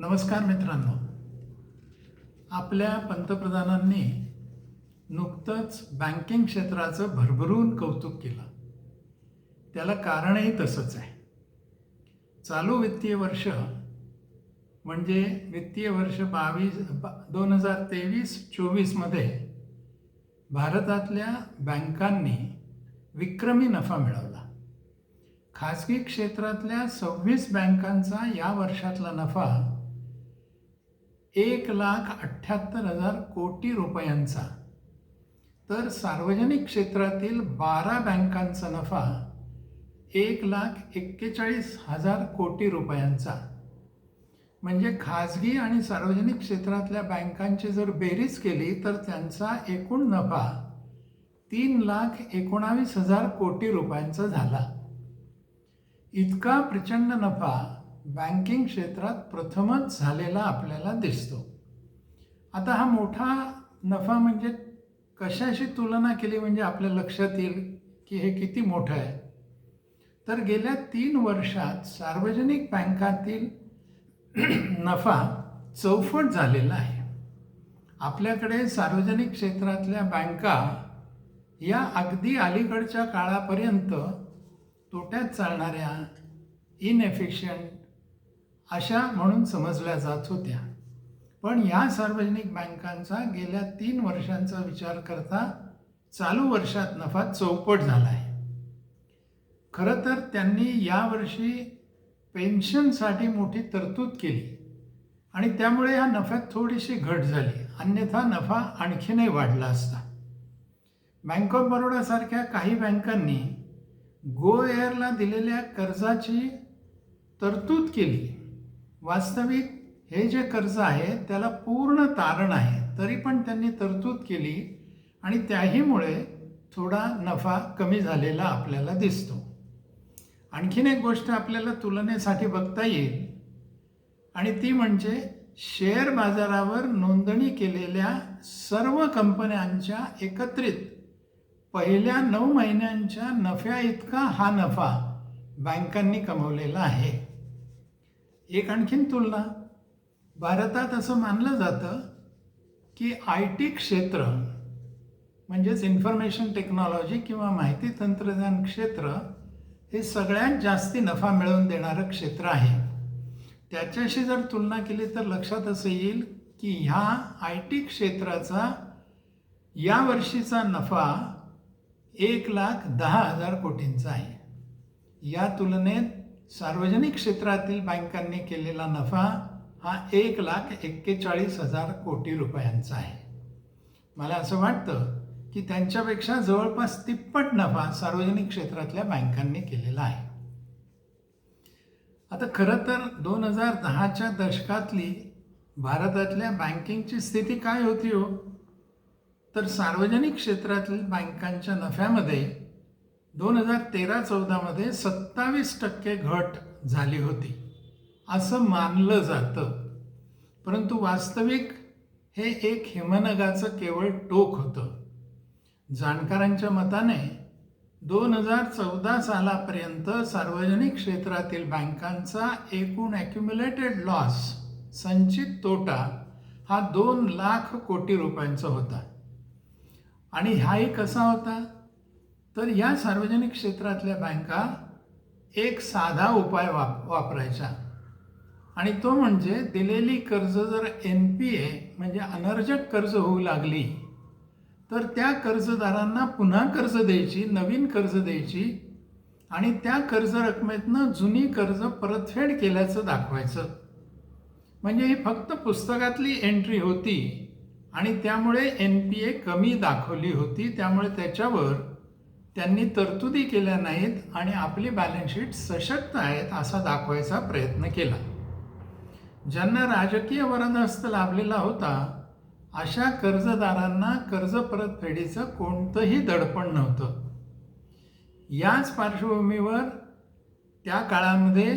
नमस्कार मित्रांनो. आपल्या पंतप्रधानांनी नुकतंच बँकिंग क्षेत्राचं भरभरून कौतुक केलं. त्याला कारणही तसंच आहे. चालू वित्तीय वर्ष म्हणजे वित्तीय वर्ष बावीस दोन हजार तेवीस चोवीसमध्ये भारतातल्या बँकांनी विक्रमी नफा मिळवला. खाजगी क्षेत्रातल्या सव्वीस बँकांचा या वर्षातला नफा एक लाख अठ्ठ्याहत्तर हजार कोटी रुपयांचा. तर सार्वजनिक क्षेत्रातील बारा बँकांचा नफा एक लाख एक्केचाळीस हजार कोटी रुपयांचा. म्हणजे खाजगी आणि सार्वजनिक क्षेत्रातल्या बँकांची जर बेरीज केली तर त्यांचा एकूण नफा तीन लाख एकोणावीस हजार कोटी रुपयांचा झाला. इतका प्रचंड नफा बँकिंग क्षेत्रात प्रथमच झालेला आपल्याला दिसतो. आता हा मोठा नफा म्हणजे कशाशी तुलना केली म्हणजे आपल्या लक्षात येईल की हे किती मोठं आहे. तर गेल्या तीन वर्षात सार्वजनिक बँकातील नफा चौफट झालेला आहे. आपल्याकडे सार्वजनिक क्षेत्रातल्या बँका या अगदी अलीकडच्या काळापर्यंत तोट्यात चालणाऱ्या इनएफिशियंट अशा म्हणून समजल्या जात होत्या. पण या सार्वजनिक बँकांचा गेल्या तीन वर्षांचा विचार करता चालू वर्षात नफा चौपट झाला आहे. खरं तर त्यांनी यावर्षी पेन्शनसाठी मोठी तरतूद केली आणि त्यामुळे या नफ्यात थोडीशी घट झाली. अन्यथा नफा आणखीनही वाढला असता. बँक ऑफ बरोडासारख्या काही बँकांनी गो एअरला दिलेल्या कर्जाची तरतूद केली. वास्तविक हे जे कर्ज आहे त्याला पूर्ण तारण आहे. तरी पण त्यांनी तरतूद केली आणि त्याहीमुळे थोडा नफा कमी झालेला आपल्याला दिसतो. आणखीन एक गोष्ट आपल्याला तुलनेसाठी बघता येईल. आणि ती म्हणजे शेअर बाजारावर नोंदणी केलेल्या सर्व कंपन्यांच्या एकत्रित पहिल्या नऊ महिन्यांच्या नफ्या इतका हा नफा बँकांनी कमवलेला आहे. एक आणखीन तुलना. भारतात असं मानलं जातं की आय टी क्षेत्र म्हणजेच इन्फॉर्मेशन टेक्नॉलॉजी किंवा माहिती तंत्रज्ञान क्षेत्र हे सगळ्यात जास्ती नफा मिळवून देणारं क्षेत्र आहे. त्याच्याशी जर तुलना केली तर लक्षात असं येईल की ह्या आय टी क्षेत्राचा या वर्षीचा नफा एक लाख दहा हजार कोटींचा आहे. या तुलनेत सार्वजनिक क्षेत्रातील बँकांनी केलेला नफा हा एक लाख एक्केचाळीस हजार कोटी रुपयांचा आहे. मला असं वाटतं की त्यांच्यापेक्षा जवळपास तिप्पट नफा सार्वजनिक क्षेत्रातल्या बँकांनी केलेला आहे. आता खरं तर दोन हजार दहाच्या दशकातली भारतातल्या बँकिंगची स्थिती काय होती हो? तर सार्वजनिक क्षेत्रातील बँकांच्या नफ्यामध्ये दोन हजार तेरा चौदामध्ये सत्तावीस टक्के घट झाली होती. असं मानलं जातं. परंतु वास्तविक हे एक हिमनगाचं केवळ टोक होतं. जाणकारांच्या मताने दोन हजार चौदा सालापर्यंत सार्वजनिक क्षेत्रातील बँकांचा एकूण ॲक्युम्युलेटेड लॉस संचित तोटा हा दोन लाख कोटी रुपयांचा होता. आणि हाही कसा होता? तर या सार्वजनिक क्षेत्रातल्या बँका एक साधा उपाय वाप वापरायचा. आणि तो म्हणजे दिलेली कर्ज जर एन पी ए म्हणजे अनर्जक कर्ज होऊ लागली तर त्या कर्जदारांना पुन्हा कर्ज द्यायची नवीन कर्ज द्यायची आणि त्या कर्ज रकमेतनं जुनी कर्ज परतफेड केल्याचं दाखवायचं. म्हणजे ही फक्त पुस्तकातली एंट्री होती आणि त्यामुळे एन पी ए कमी दाखवली होती त्यामुळे त्याच्यावर त्यांनी तरतुदी केल्या नाहीत आणि आपली बॅलन्स शीट सशक्त आहेत असा दाखवायचा प्रयत्न केला. ज्यांना राजकीय वरदहस्त लाभलेला होता अशा कर्जदारांना कर्ज परतफेडीचं कोणतंही दडपण नव्हतं. याच पार्श्वभूमीवर त्या काळामध्ये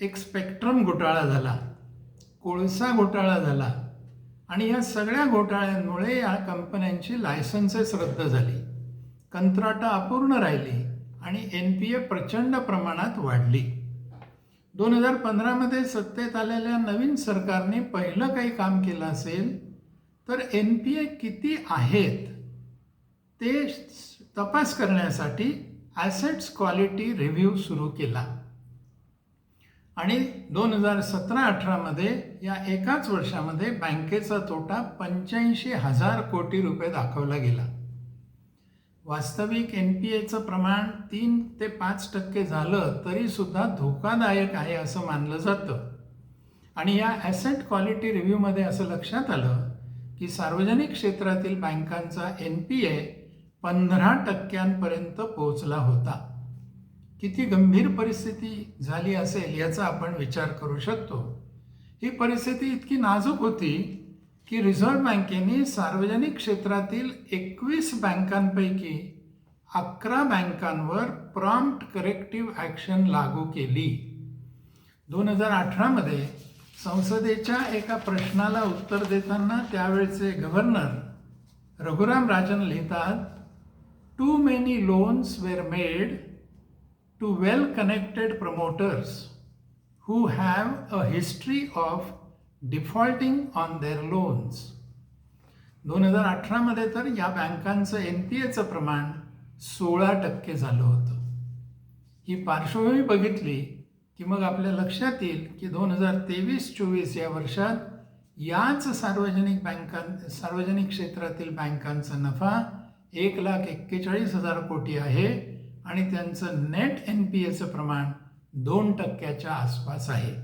एक स्पेक्ट्रम घोटाळा झाला कोळसा घोटाळा झाला आणि या सगळ्या घोटाळ्यांमुळे या कंपन्यांची लायसन्सेस रद्द झाली. कंत्राटं अपूर्ण राहिली आणि एन पी ए प्रचंड प्रमाणात वाढली. दोन हजार पंधरामध्ये सत्तेत आलेल्या नवीन सरकारने पहिलं काही काम केलं असेल तर एन पी ए किती आहेत ते तपास करण्यासाठी ॲसेट्स क्वालिटी रिव्ह्यू सुरू केला. आणि दोन हजार सतरा अठरामध्ये या एकाच वर्षामध्ये बँकेचा तोटा पंच्याऐंशी हजार कोटी रुपये दाखवला गेला. वास्तविक एन पी एचं प्रमाण तीन ते पाच टक्के झालं तरीसुद्धा धोकादायक आहे असं मानलं जातं. आणि या ॲसेट क्वालिटी रिव्ह्यूमध्ये असं लक्षात आलं की सार्वजनिक क्षेत्रातील बँकांचा एन पी ए पंधरा टक्क्यांपर्यंत पोहोचला होता. किती गंभीर परिस्थिती झाली असेल याचा आपण विचार करू शकतो. ही परिस्थिती इतकी नाजूक होती की रिझर्व्ह बँकेने सार्वजनिक क्षेत्रातील एकवीस बँकांपैकी अकरा बँकांवर प्रॉम्प्ट करेक्टिव्ह ॲक्शन लागू केली. दोन हजार अठरामध्ये संसदेच्या एका प्रश्नाला उत्तर देताना त्यावेळचे गव्हर्नर रघुराम राजन लिहितात too many loans were made to well connected promoters who have a history of defaulting on their loans दोन हजार अठरामध्ये तर या बँकांचं एन पी एचं प्रमाण सोळा टक्के झालं होतं. ही पार्श्वभूमी बघितली की मग आपल्या लक्षात येईल की दोन हजार तेवीस चोवीस या वर्षात याच सार्वजनिक बँकां सार्वजनिक क्षेत्रातील बँकांचा नफा एक लाख एक्केचाळीस हजार कोटी आहे आणि त्यांचं नेट एन पी एचं प्रमाण दोन टक्क्याच्या आसपास आहे.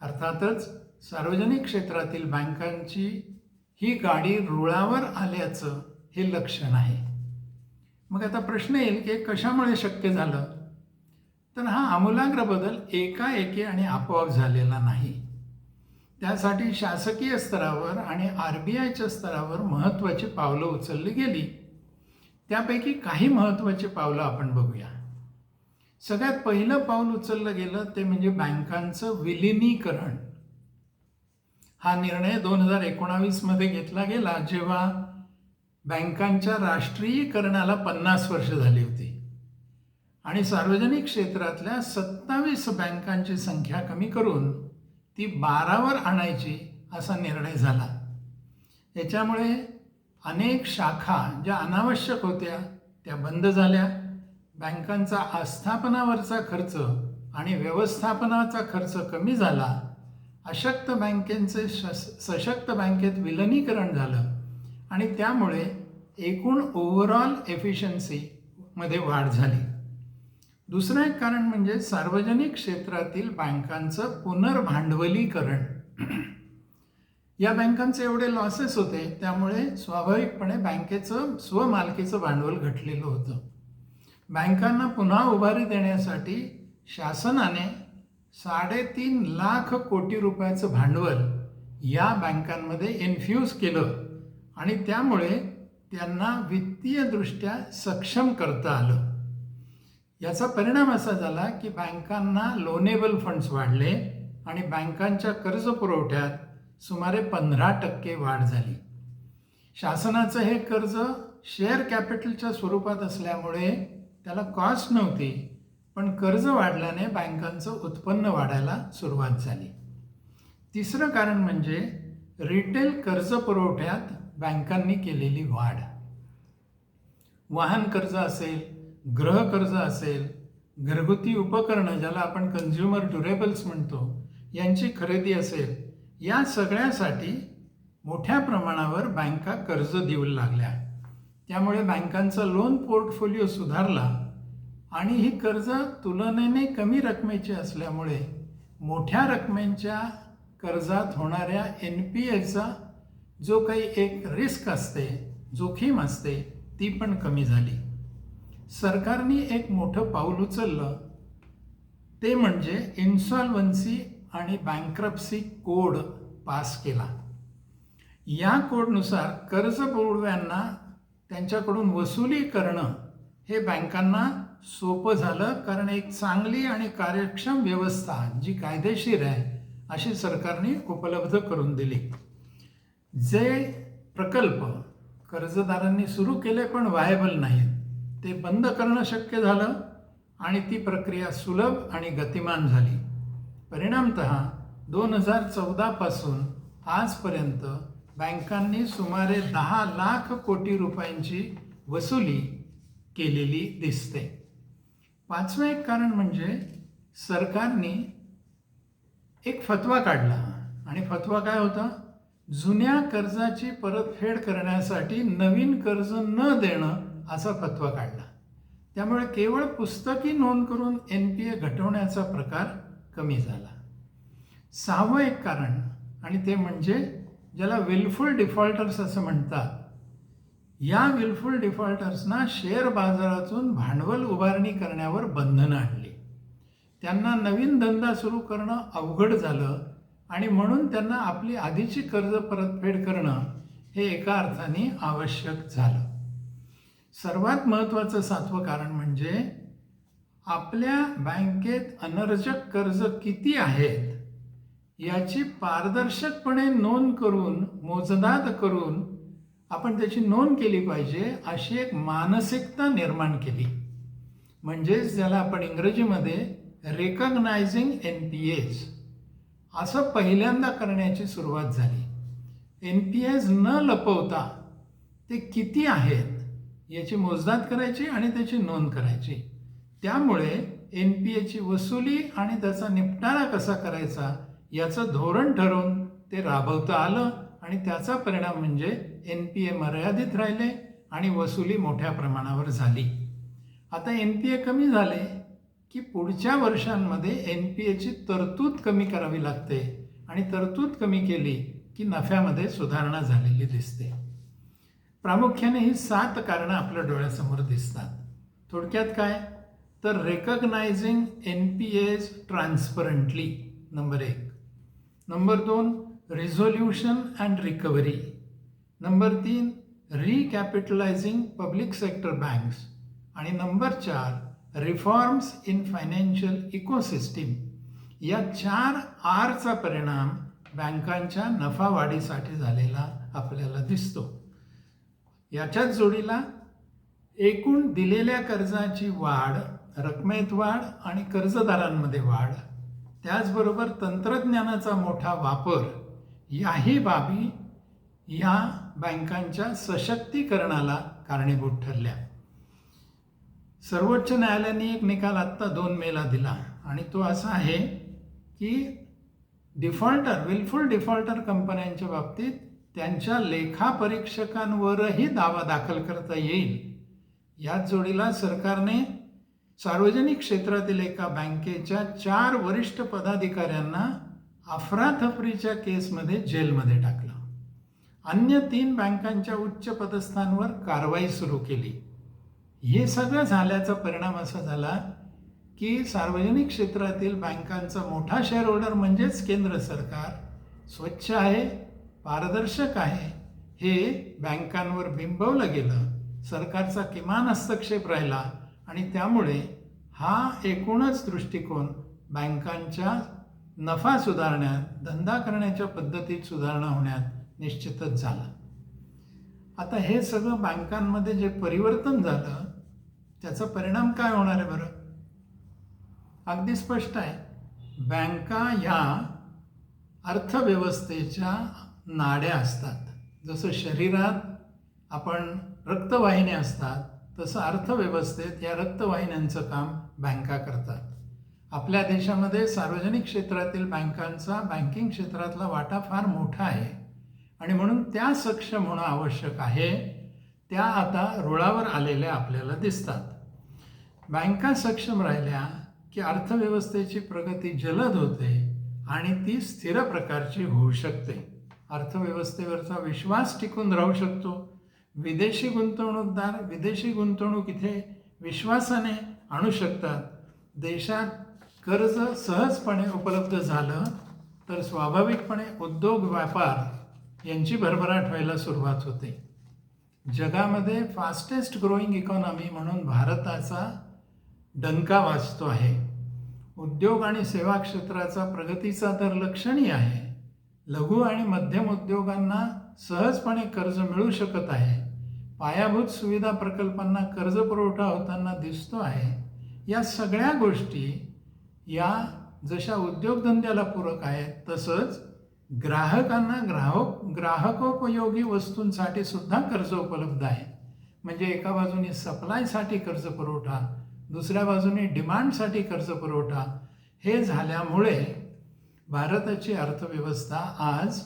अर्थातच सार्वजनिक क्षेत्रातील बँकांची ही गाडी रुळावर आल्याचं हे लक्षण आहे. मग आता प्रश्न येईल की कशामुळे शक्य झालं? तर हा आमूलाग्र बदल एकाएकी आणि आपोआप झालेला नाही. त्यासाठी शासकीय स्तरावर आणि आर बी आयच्या स्तरावर महत्त्वाची पावलं उचलली गेली. त्यापैकी काही महत्त्वाची पावलं आपण बघूया. सगळ्यात पहिलं पाऊल उचललं गेलं ते म्हणजे बँकांचं विलिनीकरण. हा निर्णय दोन हजार एकोणावीसमध्ये घेतला गेला जेव्हा बँकांच्या राष्ट्रीयकरणाला पन्नास वर्ष झाली होती. आणि सार्वजनिक क्षेत्रातल्या सत्तावीस बँकांची संख्या कमी करून ती बारावर आणायची असा निर्णय झाला. याच्यामुळे अनेक शाखा ज्या अनावश्यक होत्या त्या बंद झाल्या. बँकांचा आस्थापनावरचा खर्च आणि व्यवस्थापनाचा खर्च कमी झाला. अशक्त बँकेंचे शस सशक्त बँकेत विलनीकरण झालं आणि त्यामुळे एकूण ओव्हरऑल एफिशियन्सीमध्ये वाढ झाली. दुसरं एक कारण म्हणजे सार्वजनिक क्षेत्रातील बँकांचं पुनर्भांडवलीकरण. या बँकांचे एवढे लॉसेस होते त्यामुळे स्वाभाविकपणे बँकेचं स्वमालकीचं भांडवल घटलेलं होतं. बँकांना पुन्हा उभारी देण्यासाठी शासनाने साडेतीन लाख कोटी रुपयाचं भांडवल या बँकांमध्ये इन्फ्यूज केलं. आणि त्यामुळे त्यांना वित्तीयदृष्ट्या सक्षम करता आलं. याचा परिणाम असा झाला की बँकांना लोनेबल फंड्स वाढले आणि बँकांच्या कर्ज पुरवठ्यात सुमारे पंधरा टक्के वाढ झाली. शासनाचं हे कर्ज शेअर कॅपिटलच्या स्वरूपात असल्यामुळे त्याला कॉस्ट नव्हती. पण कर्ज वाढल्याने बँकांचं उत्पन्न वाढायला सुरुवात झाली. तिसरं कारण म्हणजे रिटेल कर्ज पुरवठ्यात बँकांनी केलेली वाढ. वाहन कर्ज असेल गृह कर्ज असेल घरगुती उपकरणं ज्याला आपण कन्झ्युमर ड्युरेबल्स म्हणतो यांची खरेदी असेल या सगळ्यासाठी मोठ्या प्रमाणावर बँका कर्ज देऊ लागल्या. त्यामुळे बँकांचा लोन पोर्टफोलिओ सुधारला आणि ही कर्ज तुलनेने कमी रकमेची असल्यामुळे मोठ्या रकमेच्या कर्जात होणाऱ्या एन पी एचा जो काही एक रिस्क असते जोखीम असते ती पण कमी झाली. सरकारने एक मोठं पाऊल उचललं. ते म्हणजे इन्सॉल्वन्सी आणि बँक्रप्सी कोड पास केला. या कोडनुसार कर्ज बुडव्यांना त्यांच्याकडून वसुली करणं हे बँकांना सोपं झालं कारण एक चांगली आणि कार्यक्षम व्यवस्था जी कायदेशीर आहे अशी सरकारने उपलब्ध करून दिली. जे प्रकल्प कर्जदारांनी सुरू केले पण व्हायबल नाहीत ते बंद करणं शक्य झालं आणि ती प्रक्रिया सुलभ आणि गतिमान झाली. परिणामत दोन हजार चौदापासून आजपर्यंत बँकांनी सुमारे दहा लाख कोटी रुपयांची वसुली केलेली दिसते. पाचवं एक कारण म्हणजे सरकारने एक फतवा काढला. आणि फतवा काय होता? जुन्या कर्जाची परतफेड करण्यासाठी नवीन कर्ज न देणं असा फतवा काढला. त्यामुळे केवळ पुस्तकी नोंद करून एन पी ए घटवण्याचा प्रकार कमी झाला. सहावं एक कारण आणि ते म्हणजे ज्याला विलफुल डिफॉल्टर्स असं म्हणतात या विलफुल डिफॉल्टर्सना शेअर बाजारातून भांडवल उभारणी करण्यावर बंधनं आणली. त्यांना नवीन धंदा सुरू करणं अवघड झालं आणि म्हणून त्यांना आपली आधीची कर्ज परतफेड करणं हे एका अर्थाने आवश्यक झालं. सर्वात महत्त्वाचं सातवं कारण म्हणजे आपल्या बँकेत अनर्जक कर्ज किती आहेत याची पारदर्शकपणे नोंद करून मोजदाद करून आपण त्याची नोंद केली पाहिजे अशी एक मानसिकता निर्माण केली. म्हणजेच ज्याला आपण इंग्रजीमध्ये रेकग्नायझिंग एन पी एज असं पहिल्यांदा करण्याची सुरुवात झाली. एन पी एज न लपवता ते किती आहेत याची मोजदाद करायची आणि त्याची नोंद करायची. त्यामुळे एन पी एची वसुली आणि त्याचा निपटारा कसा करायचा याचं धोरण ठरवून ते राबवता आलं. आणि त्याचा परिणाम म्हणजे एन पी ए मर्यादित राहिले आणि वसुली मोठ्या प्रमाणावर झाली. आता एन पी ए कमी झाले की पुढच्या वर्षांमध्ये एन पी एची तरतूद कमी करावी लागते आणि तरतूद कमी केली की नफ्यामध्ये सुधारणा झालेली दिसते. प्रामुख्याने ही सात कारणं आपल्या डोळ्यासमोर दिसतात. थोडक्यात काय? तर recognising N P As transparently number एक. नंबर दोन रिझोल्युशन अँड रिकव्हरी नंबर तीन रिकॅपिटलायझिंग पब्लिक सेक्टर बँक्स आणि नंबर चार रिफॉर्म्स इन फायनान्शियल इकोसिस्टीम या चार आरचा परिणाम बँकांच्या नफा वाढीसाठी झालेला आपल्याला दिसतो. याच्याच जोडीला एकूण दिलेल्या कर्जाची वाढ रकमेत वाढ आणि कर्जदारांमध्ये वाढ त्याचबरोबर तंत्रज्ञानाचा मोठा वापर याही बाबी या बँकांच्या सशक्तीकरणाला कारणीभूत ठरल्या. सर्वोच्च न्यायालयाने एक निकाल आत्ता दोन मेला दिला आणि तो असा आहे की डिफॉल्टर विलफुल डिफॉल्टर कंपन्यांच्या बाबतीत त्यांच्या लेखापरीक्षकांवरही दावा दाखल करता येईल. याच जोडीला सरकारने सार्वजनिक क्षेत्रातील एका बँकेच्या चार वरिष्ठ पदाधिकाऱ्यांना अफरातफरीच्या केसमध्ये जेलमध्ये टाकलं. अन्य तीन बँकांच्या उच्च पदस्थांवर कारवाई सुरू केली. हे सगळं झाल्याचा परिणाम असा झाला की सार्वजनिक क्षेत्रातील बँकांचा मोठा शेअर होल्डर म्हणजेच केंद्र सरकार स्वच्छ आहे पारदर्शक आहे हे बँकांवर बिंबवलं गेलं. सरकारचा किमान हस्तक्षेप राहिला आणि त्यामुळे हा एकूणच दृष्टिकोन बँकांच्या नफा सुधारण्यात धंदा करण्याच्या पद्धतीत सुधारणा होण्यात निश्चितच झाला. आता हे सगळं बँकांमध्ये जे परिवर्तन झालं त्याचा परिणाम काय होणार आहे बरं? अगदी स्पष्ट आहे. बँका ह्या अर्थव्यवस्थेच्या नाड्या असतात. जसं शरीरात आपण रक्तवाहिन्या असतात तसं अर्थव्यवस्थेत या रक्तवाहिन्यांचं काम बँका करतात. आपल्या देशामध्ये सार्वजनिक क्षेत्रातील बँकांचा बँकिंग क्षेत्रातला वाटा फार मोठा आहे. आणि म्हणून त्या सक्षम होणं आवश्यक आहे. त्या आता रुळावर आलेल्या आपल्याला दिसतात. बँका सक्षम राहिल्या की अर्थव्यवस्थेची प्रगती जलद होते आणि ती स्थिर प्रकारची होऊ शकते. अर्थव्यवस्थेवरचा विश्वास टिकून राहू शकतो. विदेशी गुंतवणूकदार विदेशी गुंतवणूक इथे विश्वासाने आणू शकतात. देशात कर्ज सहजपणे उपलब्ध झालं तर स्वाभाविकपणे उद्योग व्यापार यांची भरभराट व्हायला सुरुवात होते. जगामध्ये फास्टेस्ट ग्रोईंग इकॉनॉमी म्हणून भारताचा डंका वाजतो आहे. उद्योग आणि सेवा क्षेत्राचा प्रगतीचा दर लक्षणीय आहे. लघु आणि मध्यम उद्योगांना सहजपणे कर्ज मिळू शकत आहे. पायाभूत सुविधा प्रकल्पांना कर्ज पुरवठा होताना दिसतो आहे. या सगळ्या गोष्टी या जशा उद्योगधंद्याला पूरक आहेत तसंच ग्राहकांना ग्राहक ग्राहकोपयोगी वस्तूंसाठी सुद्धा कर्ज उपलब्ध आहे. म्हणजे एका बाजूने सप्लायसाठी कर्ज पुरवठा दुसऱ्या बाजूने डिमांडसाठी कर्ज पुरवठा हे झाल्यामुळे भारताची अर्थव्यवस्था आज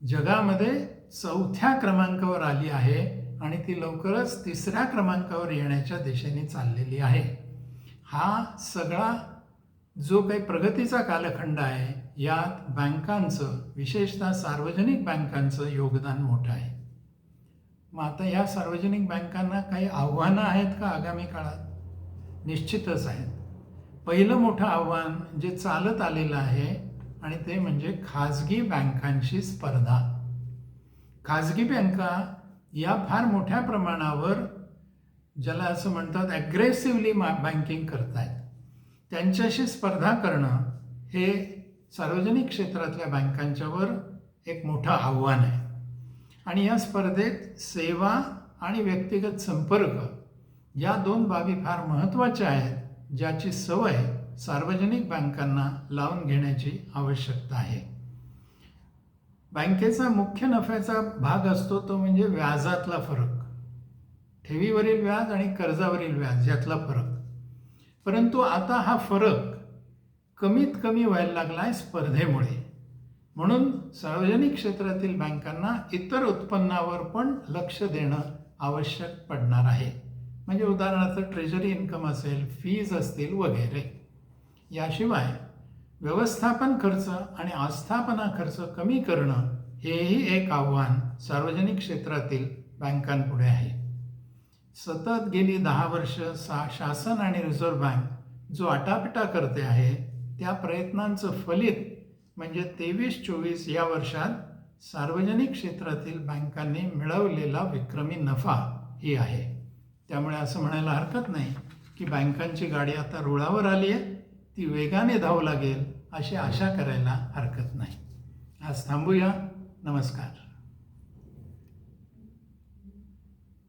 जगामध्ये चौथ्या क्रमांकावर आली आहे आणि ती लवकरच तिसऱ्या क्रमांकावर येण्याच्या दिशेने चाललेली आहे. हा सगळा जो काही प्रगतीचा कालखंड आहे यात बँकांचं विशेषतः सार्वजनिक बँकांचं योगदान मोठं आहे. मग आता या सार्वजनिक बँकांना काही आव्हानं आहेत का आगामी काळात? निश्चितच आहेत. पहिलं मोठं आव्हान जे चालत आलेलं आहे आणि ते म्हणजे खाजगी बँकांशी स्पर्धा. खाजगी बँका या फार मोठ्या प्रमाणावर ज्याला असं म्हणतात ॲग्रेसिव्हली मा बँकिंग आहेत त्यांच्याशी स्पर्धा करणं हे सार्वजनिक क्षेत्रातल्या बँकांच्यावर एक मोठं आव्हान आहे. आणि या स्पर्धेत सेवा आणि व्यक्तिगत संपर्क या दोन बाबी फार महत्त्वाच्या आहेत ज्याची सवय सार्वजनिक बँकांना लावून घेण्याची आवश्यकता आहे. बँकेचा मुख्य नफ्याचा भाग असतो तो म्हणजे व्याजातला फरक. ठेवीवरील व्याज आणि कर्जावरील व्याज यातला फरक. परंतु आता हा फरक कमीत कमी व्हायला लागला आहे स्पर्धेमुळे. म्हणून सार्वजनिक क्षेत्रातील बँकांना इतर उत्पन्नावर पण लक्ष देणं आवश्यक पडणार आहे. म्हणजे उदाहरणार्थ ट्रेजरी इन्कम असेल फीज असतील वगैरे. याशिवाय व्यवस्थापन खर्च आणि आस्थापना खर्च कमी करणं हेही एक आव्हान सार्वजनिक क्षेत्रातील बँकांपुढे आहे. सतत गेली दहा वर्ष सा शासन आणि रिझर्व्ह बँक जो आटापिटा करते आहे त्या प्रयत्नांचं फलित म्हणजे तेवीस चोवीस या वर्षात सार्वजनिक क्षेत्रातील बँकांनी मिळवलेला विक्रमी नफा ही आहे. त्यामुळे असं म्हणायला हरकत नाही की बँकांची गाडी आता रुळावर आली आहे ती वेगाने धावू लागेल अशी आशा करायला हरकत नाही. आज थांबूया. नमस्कार.